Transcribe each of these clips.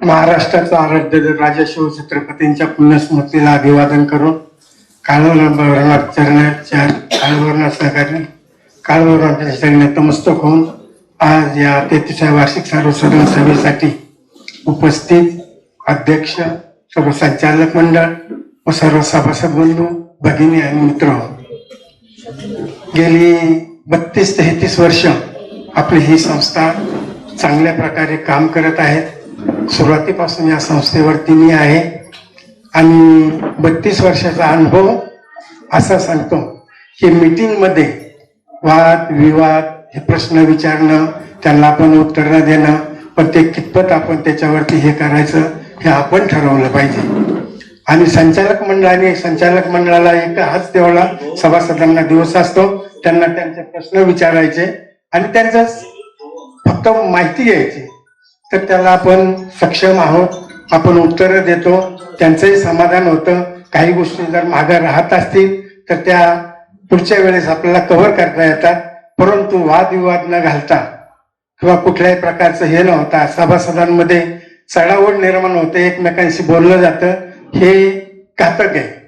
महाराष्ट्राचा आराध्य राजा शिवछत्रपतींच्या पुण्यस्मृतीला अभिवादन करून काळवरणात चरणाच्या काळवरणात सहकार्य काळवरणाच्या नतमस्तक होऊन आज या तेहतीसाव्या वार्षिक सर्वसाधारण सभेसाठी उपस्थित अध्यक्ष सर्व संचालक मंडळ व सर्व सभासद बंधू भगिनी आणि मित्र गेली बत्तीस तेहतीस वर्ष आपली ही संस्था चांगल्या प्रकारे काम करत आहेत. सुरुवातीपासून या संस्थेवरती मी आहे. आणि बत्तीस वर्षाचा अनुभव असा सांगतो की मीटिंगमध्ये वाद विवाद हे प्रश्न विचारणं त्यांना आपण उत्तरं देणं पण ते कितपत आपण त्याच्यावरती हे करायचं हे आपण ठरवलं पाहिजे. आणि संचालक मंडळाने संचालक मंडळाला एक हाच तेवढा सभासदांना दिवस असतो. त्यांना त्यांचे प्रश्न विचारायचे आणि त्यांचं फक्त माहिती घ्यायची. तर त्याला आपण सक्षम आहोत. आपण उत्तरं देतो. त्यांचंही समाधान होतं. काही गोष्टी जर मागे राहत असतील तर त्या पुढच्या वेळेस आपल्याला कव्हर करता येतात. परंतु वादविवाद न घालता किंवा कुठल्याही प्रकारचं हे न होता सभासदांमध्ये चढावड निर्माण होते. एकमेकांशी बोललं जातं. हे घातक आहे.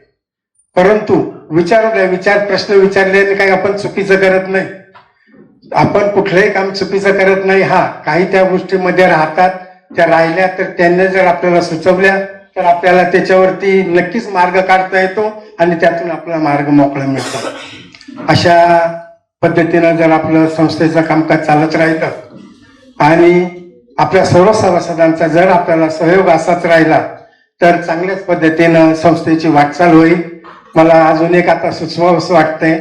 परंतु विचारू द्या विचार प्रश्न विचारल्याने काही आपण चुकीचं करत नाही. आपण कुठलंही काम चुकीचं करत नाही हा काही त्या गोष्टीमध्ये राहतात त्या राहिल्या तर त्यांनी जर आपल्याला सुचवल्या तर आपल्याला त्याच्यावरती नक्कीच मार्ग काढता येतो आणि त्यातून आपला मार्ग मोकळा मिळतो. अशा पद्धतीनं जर आपलं संस्थेचं कामकाज चालत राहिलं आणि आपल्या सर्व सभासदांचा जर आपल्याला सहयोग असाच राहिला तर चांगल्याच पद्धतीनं संस्थेची वाटचाल होईल. मला अजून एक आता सुचवावंसं वाटतंय.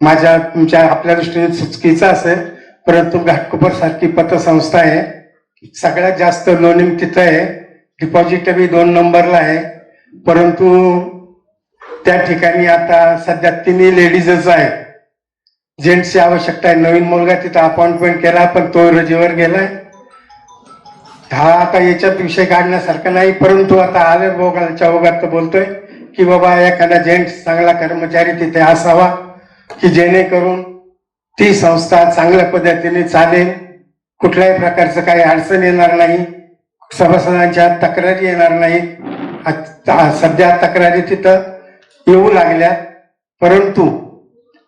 माझ्या तुमच्या आपल्या दृष्टीने चुकीचं असेल परंतु घाटकोपर सारखी पतसंस्था आहे. सगळ्यात जास्त लोनिंग तिथं आहे. डिपॉझिट बी दोन नंबरला आहे. परंतु त्या ठिकाणी आता सध्या तिन्ही लेडीजच आहेत जेंट्सची आवश्यकता आहे. नवीन मुलगा तिथं अपॉइंटमेंट केला पण तो रजेवर गेलाय. हा आता याच्यात विषय काढण्यासारखा नाही परंतु आता आले बोगाच्या ओघात तर बोलतोय की बाबा एखादा जेंट्स चांगला कर्मचारी तिथे असावा. की जेणेकरून ती संस्था चांगल्या पद्धतीने चालेल. कुठल्याही प्रकारचं काही अडचण येणार नाही. सभासदांच्या तक्रारी येणार नाही. सध्या तक्रारी तिथं येऊ लागल्या. परंतु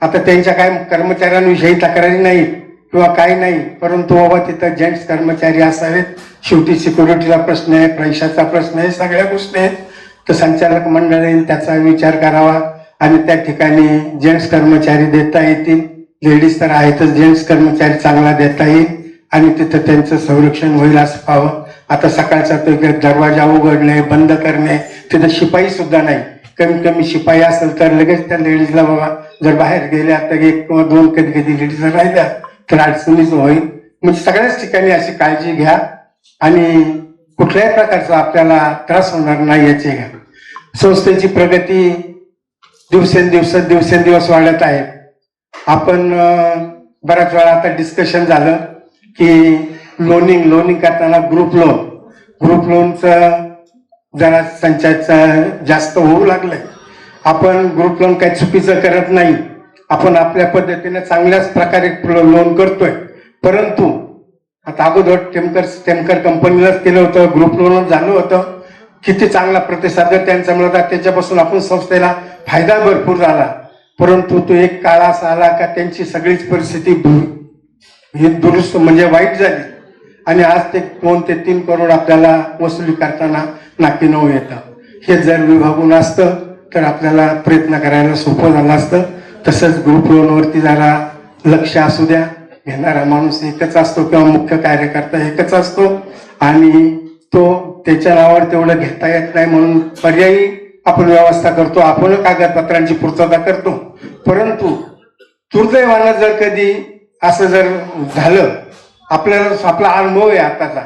आता त्यांच्या काय कर्मचाऱ्यांविषयी तक्रारी नाही किंवा काही नाही. परंतु बाबा तिथं जेंट्स कर्मचारी असावेत. शेवटी सिक्युरिटीचा प्रश्न आहे पैशाचा प्रश्न आहे सगळ्या गोष्टी आहेत. तर संचालक मंडळाने त्याचा विचार करावा. आणि त्या ठिकाणी जेंट्स कर्मचारी देता येतील. लेडीज तर आहेतच जेंट्स कर्मचारी चांगला देता येईल. आणि तिथं त्यांचं संरक्षण होईल असं पाहावं. आता सकाळचा तो दरवाजा उघडणे बंद करणे तिथं शिपाई सुद्धा नाही. कमीत कमी शिपाई असेल तर लगेच त्या लेडीजला बाबा जर बाहेर गेल्या तर एक किंवा दोन कधी कधी लेडीज राहिल्या तर अडचणीच होईल. म्हणजे सगळ्याच ठिकाणी अशी काळजी घ्या आणि कुठल्याही प्रकारचा आपल्याला त्रास होणार नाही याची घ्या. संस्थेची प्रगती दिवसेंदिवस दिवसेंदिवस वाढत आहे. आपण बऱ्याच वेळा आता डिस्कशन झालं की लोनिंग लोनिंग करताना ग्रुप लोन ग्रुप लोनचं जरा संचयचं जास्त होऊ लागलंय. आपण ग्रुप लोन काही चुकीचं करत नाही. आपण आपल्या पद्धतीने चांगल्याच प्रकारे लोन करतोय. परंतु आता अगोदर टेमकर टेमकर कंपनीलाच केलं होतं ग्रुप लोन झालं होतं. किती चांगला प्रतिसाद त्यांचा मिळतात त्याच्यापासून आपण संस्थेला फायदा भरपूर झाला. परंतु तो एक काळ असा आला का त्यांची सगळीच परिस्थिती दु- ही दुरुस्त म्हणजे वाईट झाली. आणि आज ते दोन ते तीन करोड आपल्याला वसुली करताना नाकी नऊ येतं. हे जर विभागून असतं तर आपल्याला प्रयत्न करायला सोपं झालं असतं. तसंच ग्रुप लोनवरती जरा लक्ष असू द्या. घेणारा माणूस एकच असतो किंवा मुख्य कार्यकर्ता एकच असतो. आणि तो त्याच्या नावावर तेवढं घेता येत नाही म्हणून पर्यायी आपण व्यवस्था करतो आपण कागदपत्रांची पूर्तता करतो. परंतु दुर्दैवानं जर कधी असं जर झालं आपल्याला आपला अनुभव आहे आताचा.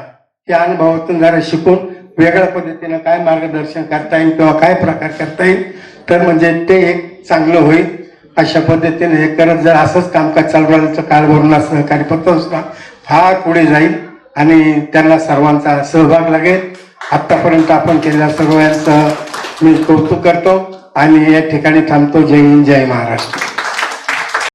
त्या अनुभवातून जरा शिकून वेगळ्या पद्धतीनं काय मार्गदर्शन करता येईल किंवा काय प्रकार करता येईल तर म्हणजे ते एक चांगलं होईल. अशा पद्धतीने हे करत जर असंच कामकाज चालू राहिलं तर भरून सहकारी पतसंस्था फार पुढे जाईल आणि त्यांना सर्वांचा सहभाग लागेल. आत्तापर्यंत आपण केलेल्या सर्वांचं मी कौतुक करतो आणि या ठिकाणी थांबतो. जय हिंद जय महाराष्ट्र.